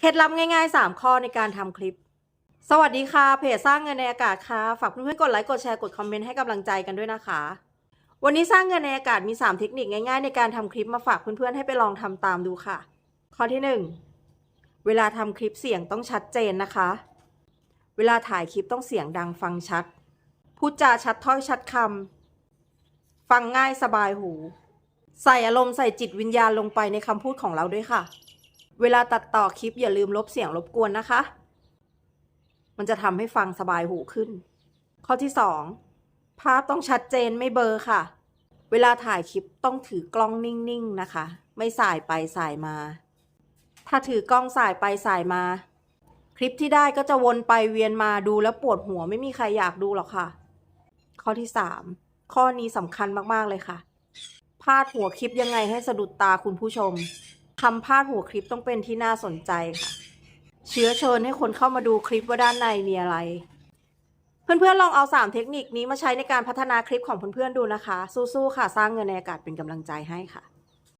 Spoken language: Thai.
เคล็ดลับง่ายๆ 3 ข้อในการทำคลิป สวัสดีค่ะ เพจสร้างเงินในอากาศค่ะ ฝากเพื่อนๆ กดไลค์ กดแชร์ กดคอมเมนต์ให้กำลังใจกันด้วยนะคะ วันนี้สร้างเงินในอากาศมี 3 เทคนิคง่ายๆ ในการทำคลิปมาฝากเพื่อนๆ ให้ไปลองทำตามดูค่ะ ข้อที่ 1 เวลาทำคลิปเสียงต้องชัดเจนนะคะ เวลาถ่ายคลิปต้องเสียงดังฟังชัด พูดจาชัดถ้อยชัดคำ ฟังง่ายสบายหู ใส่อารมณ์ใส่จิตวิญญาณลงไปในคำพูดของเราด้วยค่ะ เวลาตัดต่อคลิปอย่าลืมลบเสียงรบกวนนะคะ มันจะทำให้ฟังสบายหูขึ้น ข้อที่สองภาพต้องชัดเจนไม่เบลอค่ะ เวลาถ่ายคลิปต้องถือกล้องนิ่งๆนะคะ ไม่สายไปสายมา ถ้าถือกล้องสายไปสายมา คลิปที่ได้ก็จะวนไปเวียนมาดูแล้วปวดหัวไม่มีใครอยากดูหรอกค่ะ ข้อที่สามข้อนี้สำคัญมากๆเลยค่ะพาดหัวคลิปยังไงให้สะดุดตาคุณผู้ชม คำพาดหัวคลิปต้องเป็นที่น่าสนใจค่ะ เชื้อเชิญให้คนเข้ามาดูคลิปว่าด้านในมีอะไร เพื่อนๆลองเอา 3 เทคนิคนี้มาใช้ในการพัฒนาคลิปของเพื่อนๆดูนะคะ สู้ๆค่ะ สร้างเงินในอากาศเป็นกำลังใจให้ค่ะ